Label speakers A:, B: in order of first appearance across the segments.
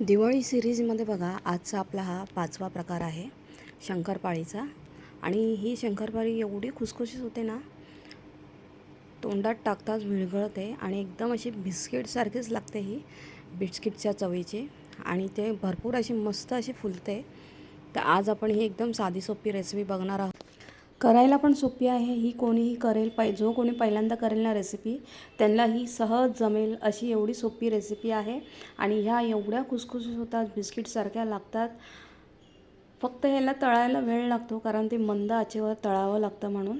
A: दिवाळी सिरीजमध्ये बघा आजचा आपला हा पाचवा प्रकार आहे शंकरपाळीचा. आणि ही शंकरपाळी एवढी खुसखुशीत होते ना तोंडात टाकताच विरघळते आणि एकदम अशी बिस्किटसारखीच लागते ही बिस्किटच्या चवीची. आणि ते भरपूर अशी मस्त अशी फुलते. तर आज आपण ही एकदम साधी सोपी रेसिपी बघणार आहोत. करायला पण सोपी आहे. ही कोणीही करेल पाय जो कोणी पहिल्यांदा करेल ना रेसिपी त्यांना ही सहज जमेल अशी एवढी सोपी रेसिपी आहे. आणि ह्या एवढ्या खुसखुशीत होतात बिस्किटसारख्या लागतात. फक्त ह्याला तळायला वेळ लागतो कारण ते मंद आचेवर तळावं लागतं म्हणून.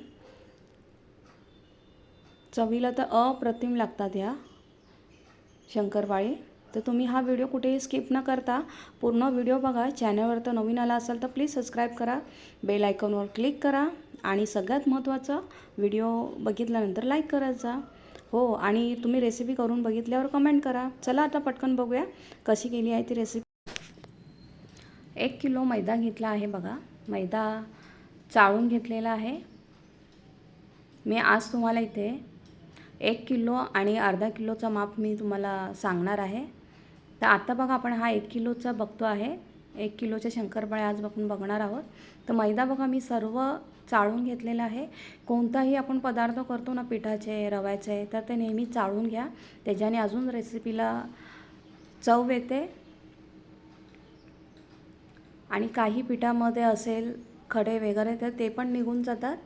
A: चवीला तर अप्रतिम लागतात ह्या शंकरपाळी. तर तुम्ही हा व्हिडिओ कुठेही स्किप न करता पूर्ण व्हिडिओ बघा. चॅनलवर तर नवीन आला असाल तर प्लीज सबस्क्राईब करा. बेल आयकॉनवर क्लिक करा. आणि सगळ्यात महत्त्वाचं व्हिडिओ बघितल्यानंतर लाईक करायचा. हो आणि तुम्ही रेसिपी करून बघितल्यावर कमेंट करा. चला आता पटकन बघूया कशी केली आहे ती रेसिपी एक किलो मैदा घेतला आहे बघा. मैदा चाळून घेतलेला आहे. मी आज तुम्हाला इथे एक किलो आणि अर्धा किलोचा माप मी तुम्हाला सांगणार आहे. तर आता बघा आपण हा एक किलोचा बघतो आहे. एक किलोच्या शंकरपाळ्या आज आपण बघणार आहोत. तर मैदा बघा मी सर्व चाळून घेतलेला आहे. कोणताही आपण पदार्थ करतो ना पिठाचे रव्याचे तर ते नेहमी चाळून घ्या. त्याच्याने अजून रेसिपीला चव येते. आणि काही पिठामध्ये असेल खडे वगैरे तर ते पण निघून जातात.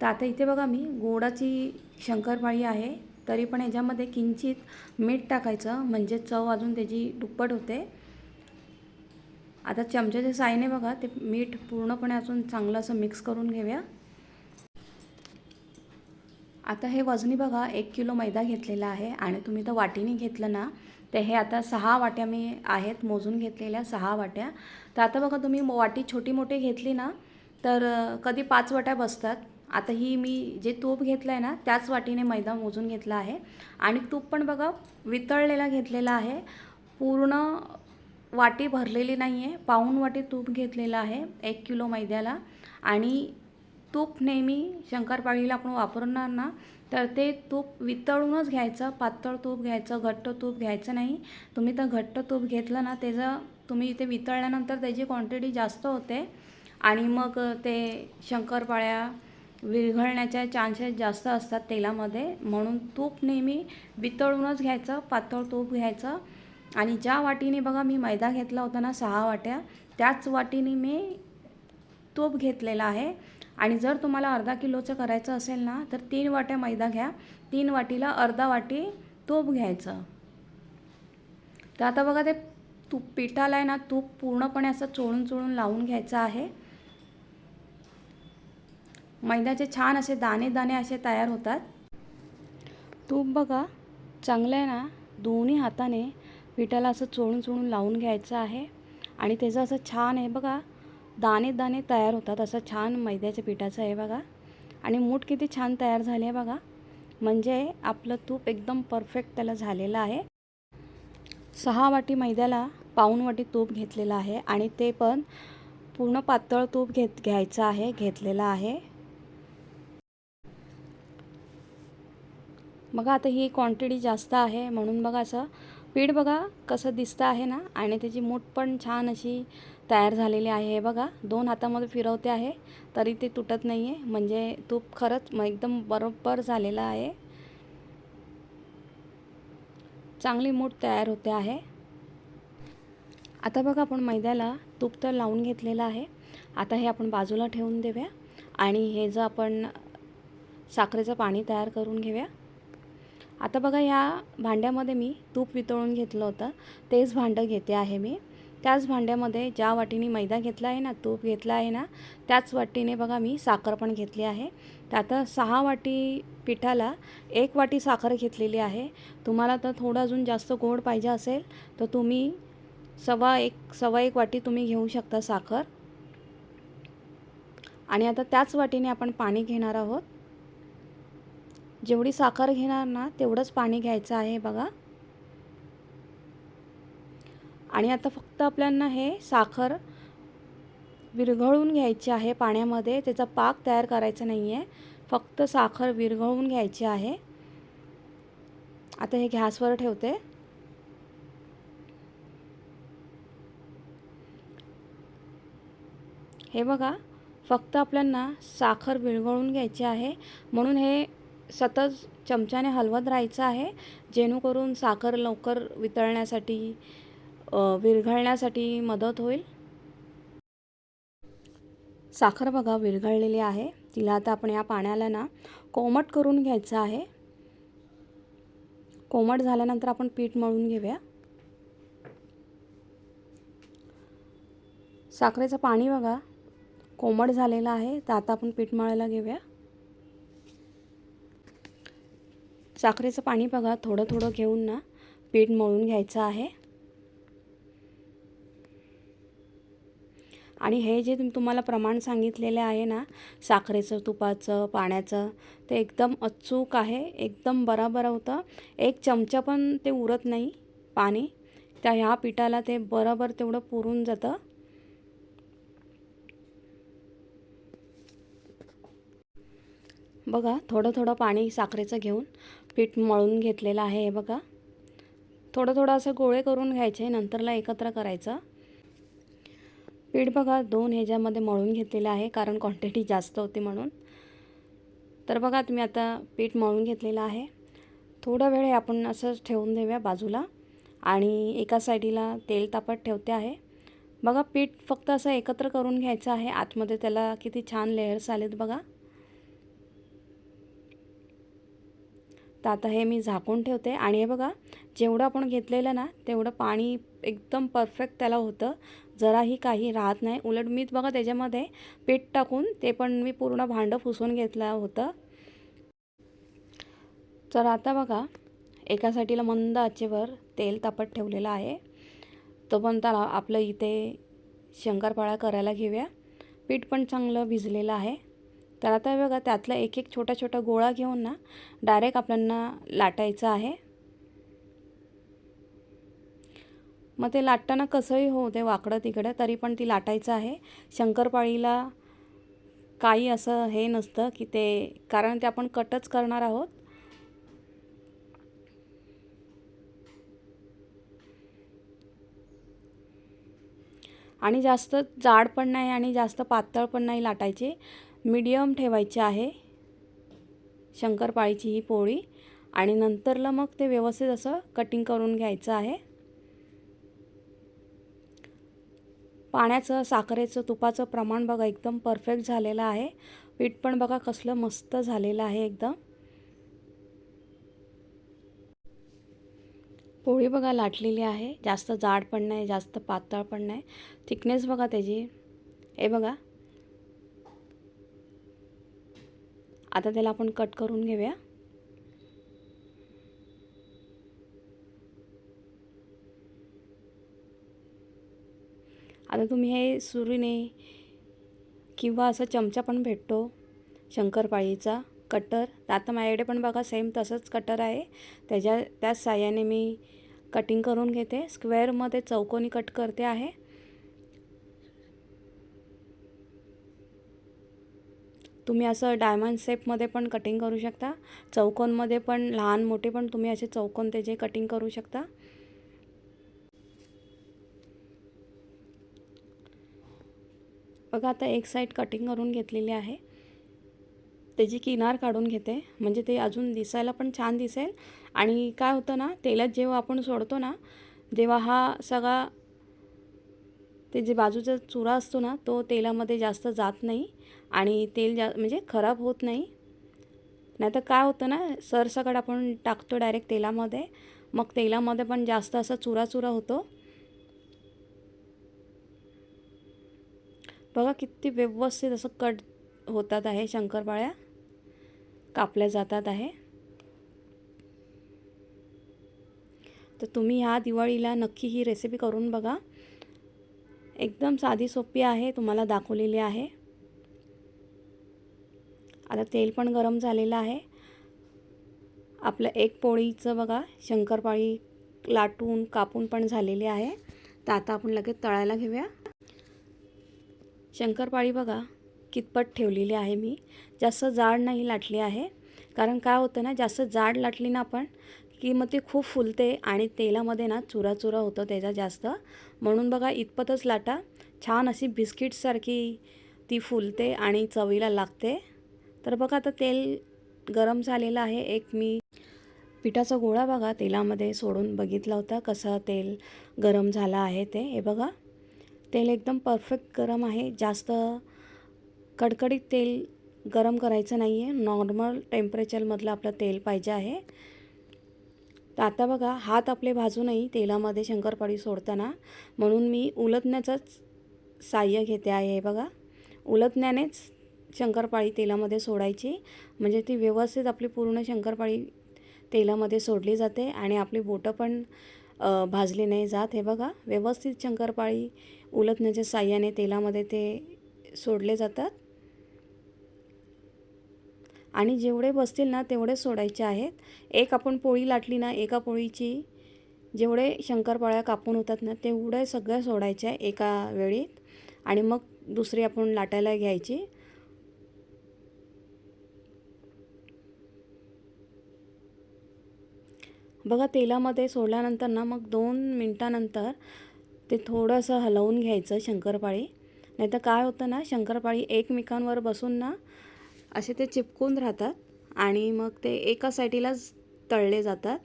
A: तर आता इथे बघा मी गोडाची शंकरपाळी आहे. तरी पण याच्यामध्ये किंचित मीठ टाकायचं. म्हणजे चव अजून त्याची दुप्पट होते. आता चमच्याच्या साईने बघा ते मीठ पूर्णपणे अजून चांगलं असं मिक्स करून घेऊया. आता हे वजनी बघा एक किलो मैदा घेतलेला आहे आणि तुम्ही तर वाटीने घेतलं ना तर हे आता सहा वाट्या मी आहेत मोजून घेतलेल्या सहा वाट्या. तर आता बघा तुम्ही वाटी छोटी मोठी घेतली ना तर कधी पाच वाट्या बसतात. आता ही मी जे तूप घेतलं आहे ना त्याच वाटीने मैदा मोजून घेतला आहे. आणि तूप पण बघा वितळलेला घेतलेला आहे. पूर्ण वाटी भरलेली नाही आहे पाऊण वाटी तूप घेतलेलं आहे एक किलो मैद्याला. आणि तूप नेहमी शंकरपाळीला आपण वापरणार ना तर ते तूप वितळूनच घ्यायचं. पातळ तूप घ्यायचं घट्ट तूप घ्यायचं नाही. तुम्ही तर घट्ट तूप घेतलं ना त्याचं तुम्ही ते वितळल्यानंतर त्याची क्वांटिटी जास्त होते. आणि मग ते शंकरपाळ्या विरघळण्याच्या चान्सेस जास्त असतात तेलामध्ये. म्हणून तूप नेहमी वितळूनच घ्यायचं पातळ तूप घ्यायचं. आणि ज्या वाटीने बघा मी मैदा घेतला होता ना सहा वाट्या त्याच वाटीने मी तूप घेतलेला आहे. आणि जर तुम्हाला अर्धा किलोचं करायचं असेल ना तर तीन वाट्या मैदा घ्या. तीन वाटीला अर्धा वाटी तूप घ्यायचं. तर आता बघा ते तूप पिठाला आहे ना तूप पूर्णपणे असं चोळून चोळून लावून घ्यायचं आहे. मैद्याचे छान असे दाणे दाणे असे तयार होतात. तूप बघा चांगलं आहे ना? दोन्ही हाताने पिठाला असं चोळून चोळून लावून घ्यायचं आहे. आणि त्याचं असं छान आहे बघा दाणे दाणे तयार होतात. असं छान मैद्याच्या पिठाचं आहे बघा. आणि मूठ किती छान तयार झाले आहे बघा. म्हणजे आपलं तूप एकदम परफेक्ट त्याला झालेलं आहे. सहा वाटी मैद्याला पाऊण वाटी तूप घेतलेलं आहे. आणि ते पण पूर्ण पातळ तूप घेत घ्यायचं आहे घेतलेलं आहे. बघा आता ही क्वांटिटी जास्त आहे म्हणून बघा असं पीठ बघा कसं दिसतं आहे ना आणि त्याची मूठ पण छान अशी तयार झालेली आहे. हे बघा दोन हातामध्ये फिरवते आहे तरी ते तुटत नाही आहे म्हणजे तूप खरंच मग एकदम बरोबर झालेलं आहे. चांगली मूठ तयार होते आहे. आता बघा आपण मैद्याला तूप तर लावून घेतलेलं आहे. आता हे आपण बाजूला ठेवून देऊया. आणि हे जर आपण साखरेचं पाणी तयार करून घेऊया. आता बघा ह्या भांड्यामध्ये मी तूप वितळून घेतलं होतं. तेच भांडं घेते आहे मी. त्याच भांड्यामध्ये ज्या वाटीने मैदा घेतला आहे ना तूप घेतला आहे ना त्याच वाटीने बघा मी साखर पण घेतली आहे. तर आता सहा वाटी पिठाला एक वाटी साखर घेतलेली आहे. तुम्हाला तर थोडं अजून जास्त गोड पाहिजे असेल तर तुम्ही सव्वा एक सव्वा एक वाटी तुम्ही घेऊ शकता साखर. आणि आता त्याच वाटीने आपण पाणी घेणार आहोत. जेवढी साखर घेणार ना तेवढंच पाणी घ्यायचं आहे बघा. आणि आता फक्त आपल्यांना हे साखर विरघळून घ्यायची आहे पाण्यामध्ये. त्याचा पाक तयार करायचा नाही आहे फक्त साखर विरघळून घ्यायची आहे. आता हे गॅसवर ठेवते. हे बघा फक्त आपल्यांना साखर विरघळून घ्यायची आहे. म्हणून हे सतत चमच्याने हलवत राहायचं आहे. जेणेकरून साखर लवकर वितळण्यासाठी विरघळण्यासाठी मदत होईल. साखर बघा विरघळलेली आहे. तिला आता आपण या पाण्याला ना कोमट करून घ्यायचं आहे. कोमट झाल्यानंतर आपण पीठ मळून घेऊया. साखरेचं पाणी बघा कोमट झालेलं आहे. तर आता आपण पीठ मळायला घेऊया. साखरेचं पाणी बघा थोडं थोडं घेऊन ना पीठ मळून घ्यायचं आहे. आणि हे जे तुम्हाला प्रमाण सांगितलेले आहे ना साखरेचं तुपाचं पाण्याचं ते एकदम अचूक आहे एकदम बराबर होतं. एक चमचा पण ते उरत नाही पाणी. त्या ह्या पिठाला ते बरोबर तेवढं पुरून जातं. बघा थोडं थोडं पाणी साखरेचं घेऊन पीठ मळून घेतलेलं आहे हे बघा. थोडं थोडं असं गोळे करून घ्यायचे नंतरला एकत्र करायचं. पीठ बघा दोन ह्याच्यामध्ये मळून घेतलेलं आहे कारण क्वांटिटी जास्त होती म्हणून. तर बघा तुम्ही आता पीठ मळून घेतलेलं आहे. थोडा वेळ हे आपण असंच ठेवून देऊया बाजूला. आणि एका साईडीला तेल तापत ठेवते आहे. बघा पीठ फक्त असं एकत्र करून घ्यायचं आहे. आतमध्ये त्याला किती छान लेयर्स आलेत बघा. तर आता हे मी झाकून ठेवते. आणि हे बघा जेवढं आपण घेतलेलं ना तेवढं पाणी एकदम परफेक्ट त्याला होतं. जराही काही राहत नाही. उलट मीच बघा त्याच्यामध्ये पीठ टाकून ते पण मी पूर्ण भांडं पुसून घेतलं होतं. तर आता बघा एका साठीला मंद आचेवर तेल तापत ठेवलेलं आहे. तो पण त्याला आपलं इथे शंकरपाळा करायला घेऊया. पीठ पण चांगलं भिजलेलं आहे. तर आता बघा त्यातला एक एक छोटा छोटा गोळा घेऊन ना डायरेक्ट आपल्याला लाटायचं आहे. मग ते लाटताना कसंही हो ते वाकडं तिकडं तरी पण ती लाटायचं आहे. शंकरपाळीला काही असं हे नसतं की ते कारण ते आपण कटच करणार आहोत. आणि जास्त जाड पण नाही आणि जास्त पातळ पण नाही लाटायचे. मीडियम ठेवायची आहे. शंकरपाळीची ही पोळी. आणि नंतरला मग ते व्यवस्थित असं कटिंग करून घ्यायचं आहे. पाण्याचं साखरेचं तुपाचं प्रमाण बघा एकदम परफेक्ट झालेलं आहे. पीठ पण बघा कसलं मस्त झालेलं आहे एकदम. पोळी बघा लाटलेली आहे. जास्त जाड पण नाही जास्त पातळ पण नाही. थिकनेस बघा त्याची. हे बघा. आता त्याला आपण कट करून घेऊया. आता तुम्ही हे सुरीने किंवा असं चमचा पण भेटतो शंकरपाळीचा कटर तर आता माझ्याकडे पण बघा सेम तसंच कटर आहे. त्याच्या त्याच साह्याने मी कटिंग करून घेते. स्क्वेअरमध्ये चौकोनी कट करते आहे. तुम्ही असं डायमंड शेपमध्ये पण कटिंग करू शकता. चौकोनमध्ये पण लहान मोठे पण तुम्ही असे चौकोन त्याचे कटिंग करू शकता. बघा आता एक साईड कटिंग करून घेतलेली आहे. त्याची किनार काढून घेते. म्हणजे ते अजून दिसायला पण छान दिसेल. आणि काय होतं ना तेलात जेव्हा आपण सोडतो ना जेव्हा हा सगळा ते जे बाजूचा चुरा असतो ना तो तेलामध्ये जास्त जात नाही आणि तेल जा म्हणजे खराब होत नाही. नाहीतर काय होतं ना सरसकट आपण टाकतो डायरेक्ट तेलामध्ये मग तेलामध्ये पण जास्त असा चुरा चुरा होतो. बघा किती व्यवस्थित असं कट होतात आहे शंकरपाळ्या. कापल्या जातात आहे. तर तुम्ही ह्या दिवाळीला नक्की ही रेसिपी करून बघा. एकदम साधी सोपी आहे तुम्हाला दाखवलेली आहे. आता तेल पण गरम झालेलं आहे. आपलं एक पोळीचं बघा शंकरपाळी लाटून कापून पण झालेली आहे. तर आता आपण लगेच तळायला घेऊया. शंकरपाळी बघा कितपत ठेवलेली आहे मी. जास्त जाड नाही लाटली आहे. कारण काय होतं ना जास्त जाड लाटली ना आपण की मग ती खूप फुलते आणि तेलामध्ये ना चुरा चुरा होतं त्याचा जास्त. म्हणून बघा इतपतच लाटा. छान अशी बिस्किटसारखी ती फुलते आणि चवीला लागते. तर बघा आता तेल गरम झालेलं आहे. एक मी पिठाचा गोळा बघा तेलामध्ये सोडून बघितला होता कसं तेल गरम झालं आहे ते. हे बघा तेल एकदम परफेक्ट गरम आहे. जास्त कडकडीत तेल गरम करायचं नाही आहे नॉर्मल टेम्परेचरमधलं आपलं तेल पाहिजे आहे. तर आता बघा हात आपले भाजू नाही तेलामध्ये शंकरपाळी सोडताना म्हणून मी उलटण्याचंच साह्य घेते आहे. हे बघा उलटण्यानेच शंकरपाळी तेलामध्ये सोडायची. म्हणजे ती व्यवस्थित आपली पूर्ण शंकरपाळी तेलामध्ये सोडली जाते आणि आपली बोटं पण भाजली नाही जात. हे बघा व्यवस्थित शंकरपाळी उलटण्याच्या साह्याने तेलामध्ये ते सोडले जातात. आणि जेवढे बसतील ना तेवढे सोडायचे आहेत. एक आपण पोळी लाटली ना एका पोळीची जेवढे शंकरपाळ्या कापून होतात ना तेवढे सगळ्या सोडायच्या एका वेळीत. आणि मग दुसरी आपण लाटायला घ्यायची. बघा तेलामध्ये सोडल्यानंतर ना मग दोन मिनटानंतर ते थोडंसं हलवून घ्यायचं शंकरपाळी. नाही तर काय होतं ना शंकरपाळी एकमेकांवर बसून ना असे ते चिपकून राहतात आणि मग ते एका साईडीलाच तळले जातात.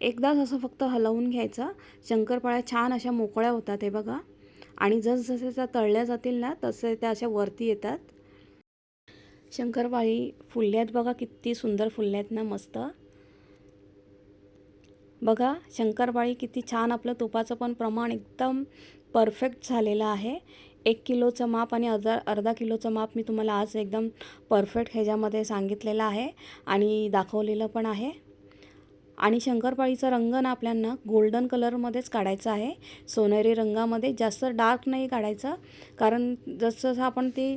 A: एकदाच असं फक्त हलवून घ्यायचं शंकरपाळ्या छान अशा मोकळ्या होतात हे बघा. आणि जसजसे त्या तळल्या जातील ना तसे त्या अशा वरती येतात. शंकरपाळी फुलल्यात बघा किती सुंदर फुलल्यात ना मस्त. बघा शंकरपाळी किती छान आपलं तुपाचं पण प्रमाण एकदम परफेक्ट झालेलं आहे. एक किलोचं माप आणि अर्धा अर्धा किलोचं माप मी तुम्हाला आज एकदम परफेक्ट ह्याच्यामध्ये सांगितलेलं आहे आणि दाखवलेलं पण आहे. आणि शंकरपाळीचा रंग ना आपल्याला गोल्डन कलरमध्येच काढायचा आहे. सोनेरी रंगामध्ये जास्त डार्क नाही काढायचं. कारण जसं आपण ती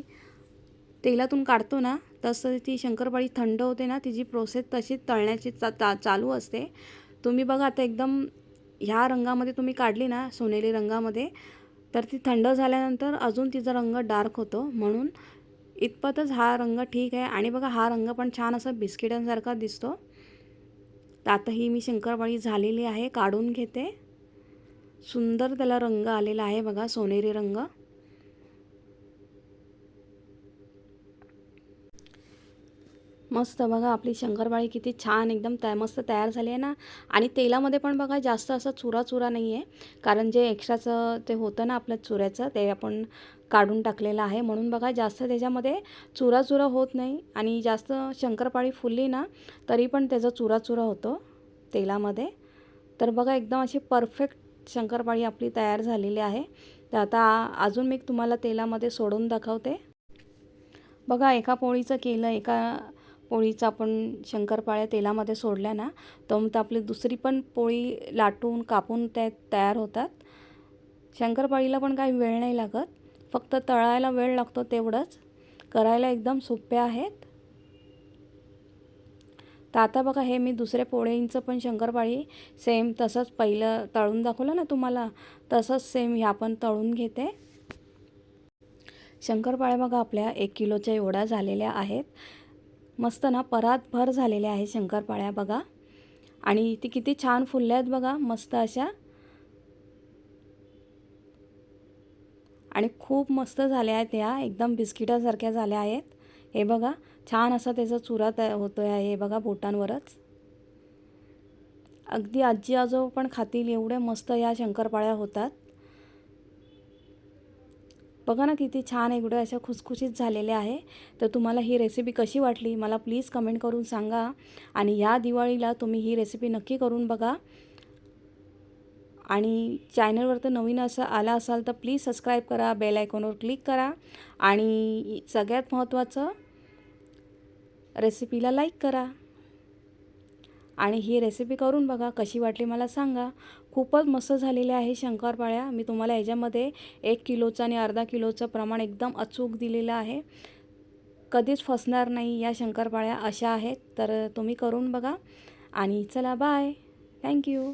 A: तेलातून काढतो ना तसं ती शंकरपाळी थंड होते ना तिची प्रोसेस तशी तळण्याची चा चा चालू असते. तुम्ही बघा आता एकदम ह्या रंगामध्ये तुम्ही काढली ना सोनेरी रंगामध्ये तर ती थंड झाल्यानंतर अजून तिचा रंग डार्क होतो. म्हणून इतपतच हा रंग ठीक आहे. आणि बघा हा रंग पण छान असा बिस्किटांसारखा दिसतो. तर आता ही मी शंकरपाळी झालेली आहे काढून घेते. सुंदर त्याला रंग आलेला आहे बघा सोनेरी रंग. मस्त बघा आपली शंकरपाळी किती छान एकदम तया मस्त तयार झाली आहे ना. आणि तेलामध्ये पण बघा जास्त असं चुरा चुरा नाही आहे. कारण जे एक्स्ट्राचं ते होतं ना आपलं चुऱ्याचं ते आपण काढून टाकलेलं आहे. म्हणून बघा जास्त त्याच्यामध्ये चुरा चुरा होत नाही. आणि जास्त शंकरपाळी फुलली ना तरी पण त्याचा चुरा चुरा होतो तेलामध्ये. तर बघा एकदम अशी परफेक्ट शंकरपाळी आपली तयार झालेली आहे. तर आता अजून मी तुम्हाला तेलामध्ये सोडून दाखवते. बघा एका पोळीचं केलं एका पोळीचा आपण शंकरपाळ्या तेलामध्ये सोडल्या ना तर मग आपली दुसरी पण पोळी लाटून कापून त्या तयार होतात. शंकरपाळीला पण काही वेळ नाही लागत. फक्त तळायला वेळ लागतो तेवढंच. करायला एकदम सोपे आहेत. तर आता बघा हे मी दुसऱ्या पोळींचं पण शंकरपाळी सेम तसंच पहिलं तळून दाखवलं ना तुम्हाला तसंच सेम ह्या पण तळून घेते. शंकरपाळ्या बघा आपल्या एक किलोच्या एवढ्या झालेल्या आहेत. मस्त ना परातभर झालेल्या आहे शंकरपाळ्या बघा. आणि ती किती छान फुलल्या आहेत बघा मस्त अशा. आणि खूप मस्त झाल्या आहेत या एकदम बिस्किटासारख्या झाल्या आहेत. हे बघा छान असा त्याचा चुरा तया होतो आहे हे बघा बोटांवरच. अगदी आजी आजो पण खातील एवढ्या मस्त या शंकरपाळ्या होतात. बघा ना किती छान एवढ्या अशा खुसखुशीत झालेल्या आहे. तर तुम्हाला ही रेसिपी कशी वाटली मला प्लीज कमेंट करून सांगा. आणि या दिवाळीला तुम्ही ही रेसिपी नक्की करून बघा. आणि चॅनलवर तर नवीन असं आला असाल तर प्लीज सबस्क्राईब करा बेल आयकॉनवर क्लिक करा. आणि सगळ्यात महत्त्वाचं रेसिपीला लाईक करा. आणि ही रेसिपी करून बघा कशी वाटली मला सांगा. खूपच मस्त झालेले आहे शंकरपाळ्या मी तुम्हाला याच्यामध्ये एक किलोचं आणि अर्धा किलोचं प्रमाण एकदम अचूक दिलेलं आहे. कधीच फसणार नाही या शंकरपाळ्या अशा आहेत. तर तुम्ही करून बघा. आणि चला बाय थँक्यू